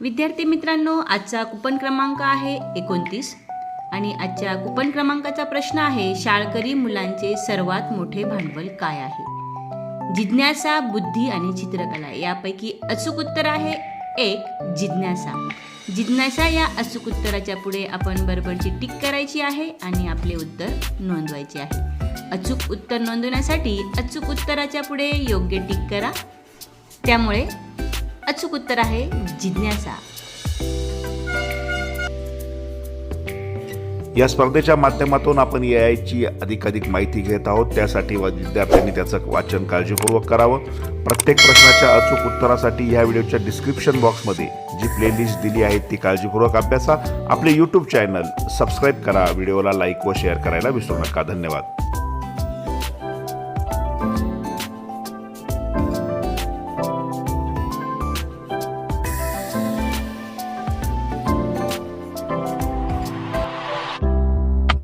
विद्यार्थी मित्रांनो आजचा कुपन क्रमांक आहे एकोणतीस. आणि आजच्या कुपन क्रमांकाचा प्रश्न आहे शाळकरी मुलांचे सर्वात मोठे भांडवल काय आहे? जिज्ञासा बुद्धी आणि चित्रकला यापैकी अचूक उत्तर आहे एक जिज्ञासा. जिज्ञासा या अचूक उत्तराच्या पुढे आपण बरोबरची टिक करायची आहे आणि आपले उत्तर नोंदवायचे आहे. अचूक उत्तर नोंदवण्यासाठी अचूक उत्तराच्या पुढे योग्य टिक करा. त्यामुळे अचूक उत्तर आहे जिज्ञासा. या स्पर्धेच्या माध्यमातून आपण ए आयची अधिकाधिक माहिती घेत आहोत. त्यासाठी विद्यार्थ्यांनी त्याचं वाचन काळजीपूर्वक करावं. प्रत्येक प्रश्नाच्या अचूक उत्तरासाठी ह्या व्हिडिओच्या डिस्क्रिप्शन बॉक्समध्ये जी प्लेलिस्ट दिली आहे ती काळजीपूर्वक अभ्यासा. आपले यूट्यूब चॅनल सबस्क्राईब करा. व्हिडिओला लाईक व शेअर करायला विसरू नका. धन्यवाद.